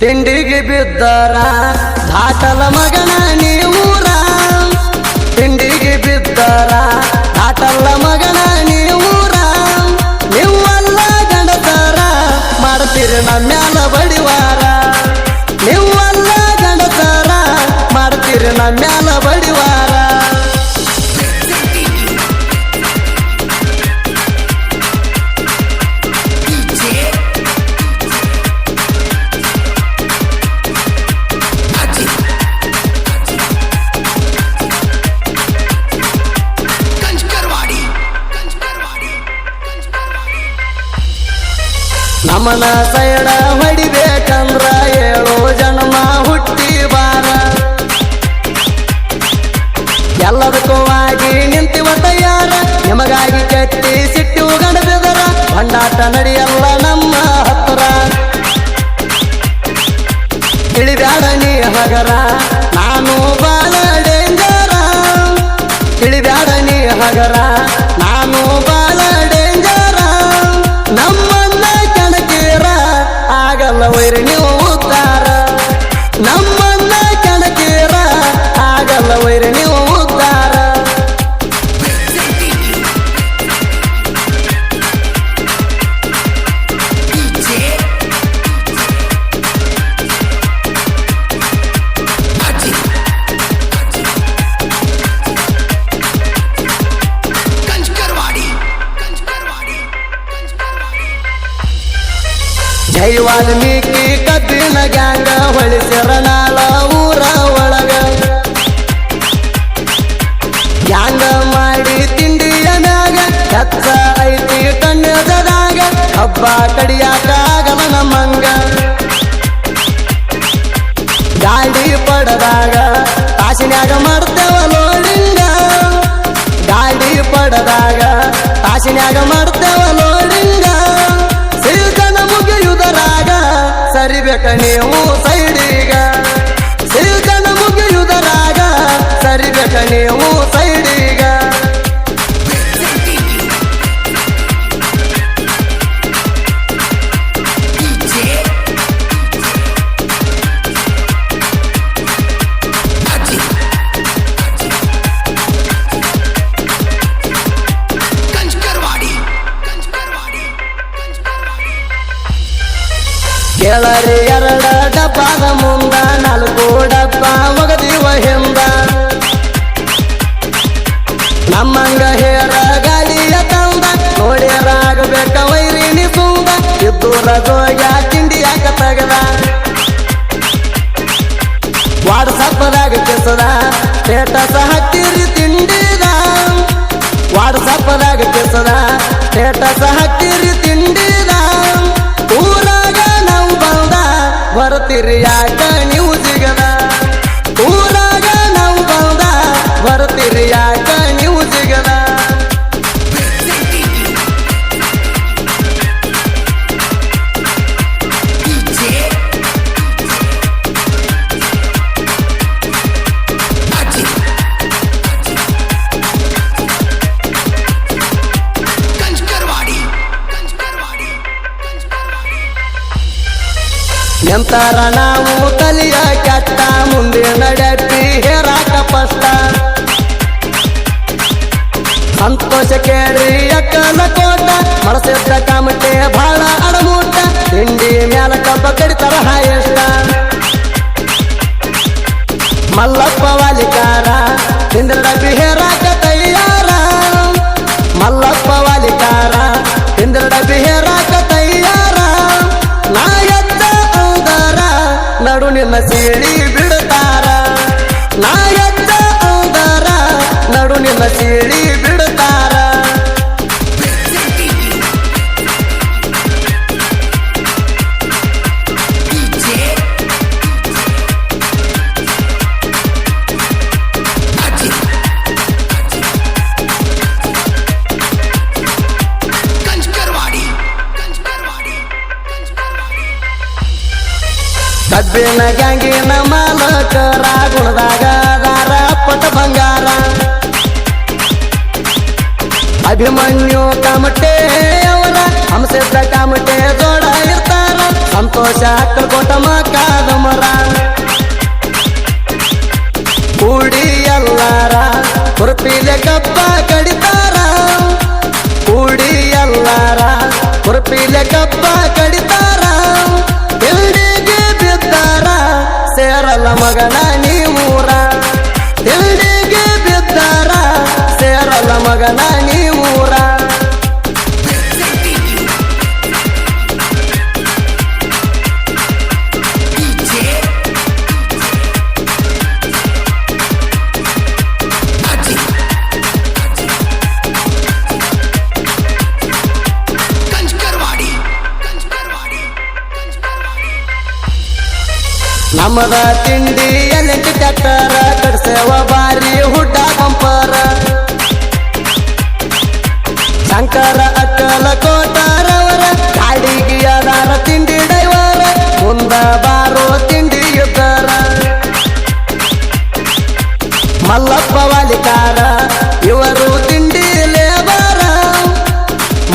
ತಿಂಡಿಗೆ ಬಿದ್ದರ, ದಾಟಲ ಮಗನ ನೀವೂರ. ತಿಂಡಿಗೆ ಬಿದ್ದರ ದಾಟಲ್ಲ ಮಗನ ನೀವೂರ. ನೀವಲ್ಲ ಗಂಡಸರ, ಮಾಡ್ತೀರಿ ನಮ್ಮ್ಯಾಲ ಬಡಿವಾರ ನಮನ ಸೈಡ ಹೊಡಿಬೇಕಂದ್ರ ಏಳು ಜನ್ಮ ಹುಟ್ಟಿ ಬಾರ. ಎಲ್ಲದಕ್ಕೂ ಆಗಿ ನಿಂತಿವ ತಯಾರ. ನಿಮಗಾಗಿ ಕಟ್ಟಿ ಸಿಟ್ಟು ಗಣಬಿದರ. ಹೊಂಡಾಟ ನಡೆಯಲ್ಲ ನಮ್ಮ ಹತ್ರ. ಇಳಿದಾಡ ನೀ ಹಗರ. ಜೈ ವಾಲ್ಮೀಕಿ ಕಬ್ಬಿನ ಗ್ಯಾಂಗ ಹೊಳಿ ನಾಳ ಊರ ಒಳಗ. ಗ್ಯಾಂಗ ಮಾಡಿ ತಿಂಡಿಯ ಮ್ಯಾಗ, ಕಚ್ಚ ಐತಿ ಕಣ್ಣದಾಗ ಹಬ್ಬ ಕಡಿಯಾಕ ಗಮನ ನಮ್ಮಂಗ ಗಾಡಿ ಪಡದಾಗ ತಾಸಿನ್ಯಾಗ ಮಾಡ್ತೇವ ಲೋಡಿಂಗ ಗಾಡಿ ಪಡದಾಗ ತಾಸಿನ್ಯಾಗ ಮಾಡ್ತೇವ ಸರಿಬೇಕ ನೀವು ಸೈಡಿಗ ಸೀಸನ ಮುಗಿಯುವುದರಾಗ ಸರಿಬೇಕ ನೀವು ಸೈಡಿಗ ಕಂಚಕರವಾಡಿ ಕಂಚಕರವಾಡಿ ಕಂಚಕರವಾಡಿ ಕೇಳರಿ ಡಬ್ಬದ ಮುಂದ ನಾಲ್ಕೋಡಪ್ಪ ಒಗದಿವ ಹಿಂದ ನಮ್ಮಂಗ ಹೇರ ಗಾಳಿಯ ತಂದ ನೋಡ್ಯರಾಗಬೇಕ ವೈರಿನಿ ಸುಂದ ಇದ್ದೂರ ಜೋಗ ತಿಂಡಿ ಯಾಕ ತಗದ? ವಾಟ್ಸಪ್ಪದಾಗ ಕೆಸದ ಸ್ಟೇಟಸ್ ಹಾಕ್ತಿರಿ ತಿಂಡಿದ. ವಾಟ್ಸಪ್ಪದಾಗ ಕೆಸದ ಸ್ಟೇಟಸ್ ಹಾಕ್ತಿರಿ ತಿಂಡಿದ. ಬರ್ತೀರಿ ಯಾಕ ನೀವು ಎಂತರ ನಾವು ತಲಿಯ ಕೆಟ್ಟ, ಮುಂದೆ ನಡೆಪಿ ಹೇರಾಟ ಪಷ್ಟ. ಸಂತೋಷ ಕೇಳಿ ಅಕ್ಕನ ಕೋಟ ಮನಸಿದ್ದ ಕಾಮಟೆ ಬಹಳ ಅಡಮೂಟ, ತಿಂಡಿ ಮ್ಯಾಲ ಕಬ್ಬ ಕಡಿತರ ಹಾಯಷ್ಟ. ಮಲ್ಲಪ್ಪ ನಿನ್ನ ಸೀಳಿ ಕಬ್ಬಿನ ಗ್ಯಾಂಗಿನ ಮಾಲಕರ ಗುಣದಾಗ ದಾರ ಪಟ ಬಂಗಾರ. ಅಭಿಮನ್ಯು ಕಾಮಟೆ ಅವರ ಹಂಸದ ಕಾಮಟೆ ಜೋಡ ಇರ್ತಾರ. ಸಂತೋಷ ಕೊಟ್ಟ ಮಕಾದ ಮರ ಕೂಡಿ ಎಲ್ಲಾರ ಕುರುಪಿಲೆ ಕಪ್ಪ ಕಡಿತಾರ. ಕೂಡಿ ಎಲ್ಲಾರ ಕುರುಪಿಲೆ ಕಪ್ಪ ಮಗನ ನೀವೂರ? ನಮ್ಮದ ತಿಂಡಿ ಎಲ್ಲಿ ಟ್ಯಾಕ್ಟರ್ ಕಡ್ಸೇವ ಬಾರಿ ಹುಟ್ಟ ಮಲ್ಲಪ್ಪ ವಾಲಿಕಾರ ಇವರು ತಿಂಡಿ ಲೇಬರ.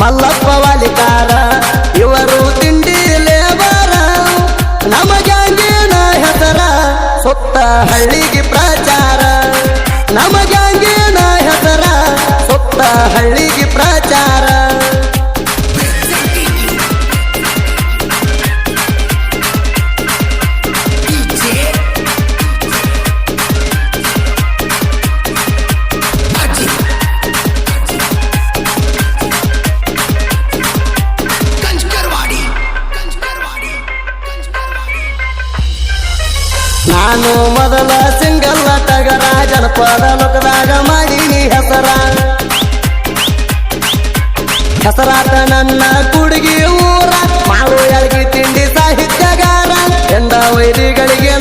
ಮಲ್ಲಪ್ಪ ವಾಲಿಕಾರ ಇವರು ತಿಂಡಿ ಲೇಬರ. ನಮಗೇನ ಹೆಸರ ಸುತ್ತ ಹಳ್ಳಿಗೆ ನಾನು ಮೊದಲ ಸಿಂಗಲ್ಲ ತಗರ ಜನಪದ ಲೋಕದಾಗ ಮಾಡೀನಿ ಹೆಸರ. ಹೆಸರಾತ ನನ್ನ ಕುಡುಗಿ ಊರ ಮಾವು ಎಳಗಿ ತಿಂಡಿ ಸಾಹಿತ್ಯಗಾರ. ಎಂದ ವೈರಿಗಳಿಗೆ